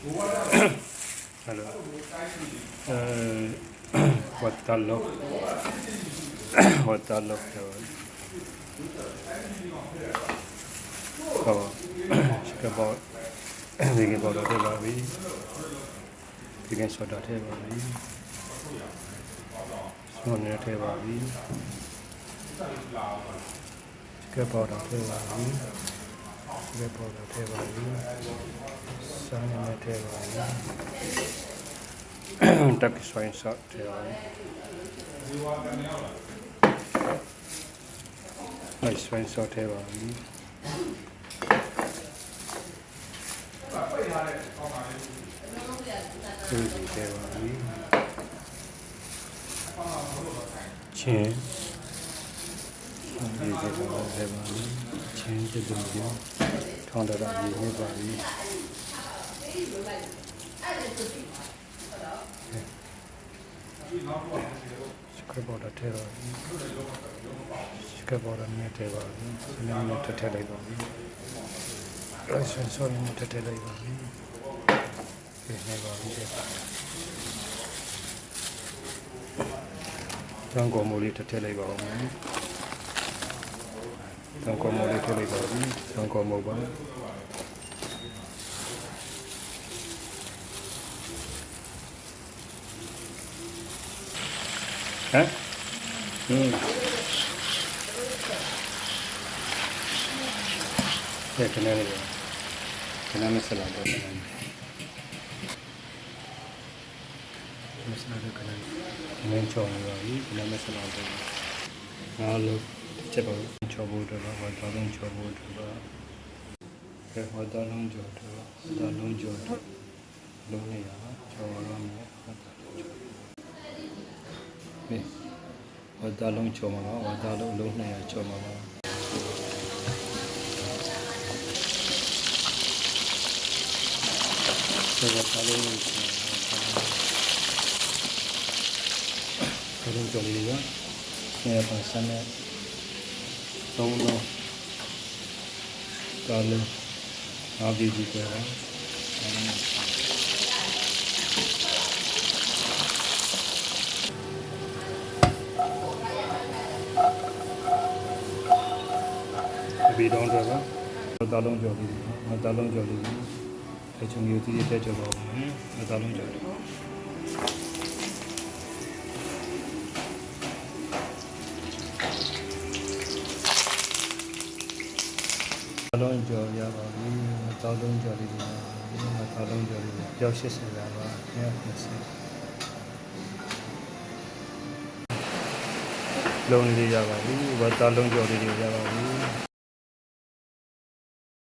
Allora, eh, waterlock, waterlock တော့ဟောစကဘောဒီကဘောတော့ထည့်ပါပြီဒီကဆော့တာထည့်ပါပြီဆော့နေထည့်ပါပြီစကဘောတော့ထ ည့်ပါပြီစကဘောတော့ထည့်ပါပြီစာနေထည့်ပါပြီတက်ဆွိုင်းဆော့ထည့်ပါပြီအဲ့ဆွိုင်းဆော့ထည့်ပါပြီဒီကျေပါပြီချင်းဒီကျေပါကျေပါပြီချင်းကျေတူပြောထောင်းတရရေးနေပါပြီ စကဘော်ဒထဲပါပြီစကဘော်ဒနဲ့ထဲပါပြီနည်းနည်းထထလိုက်ပါပြီအဲ့ဆန်ဆော်နဲ့ထထလိုက်ပါပြီဒီနေပါပြီတန်ကောမလေးထထလိုက်ပါဦးမယ်တန်ကောမလေးထလိုက်ပါပြီတန်ကောမပါ ဟမ်ဟင်းဒီကနေ့လေးကနေ့မစလာတော့တယ်မစလာတော့ကနေ့ငင်းချောင်းနေပါပြီကနေ့မစလာတော့ငါလို့ချက်ပါချောဖို့တော့ဘာတော်လုံးချောဖို့တော့ကဲဟောတော်လုံးကြောတော့တော်လုံးကြောတော့လုံးနေရချောရမယ်ဟောတော်လုံးကြောပြီ ဟောတော်လုံးချောမှာပါဟောတော်လုံးလုံးနေရချောမှာပါဆိုတော့တော်လုံးချောတော်လုံးကြောလေးကနေပါစမ်းသုံးလုံးတော်လုံးအားပြီးပြီကွာ ဒီတော့တော့တော်လုံးကြောလေးတော်လုံးကြောလေးအဲချုံမျိုးကြီးတဲ့ကြောပါဦးမယ်တော်လုံးကြောလေးအလုံးကြော်ရပါပြီ။တောက်လုံးကြော်လေးပါ။ဒီမှာတောက်လုံးကြော်လေးပါ။ကြောက်80ပါပါ။150လုံးလေးရပါပြီ။ဝတ်တောက်လုံးကြော်လေးတွေရပါပြီ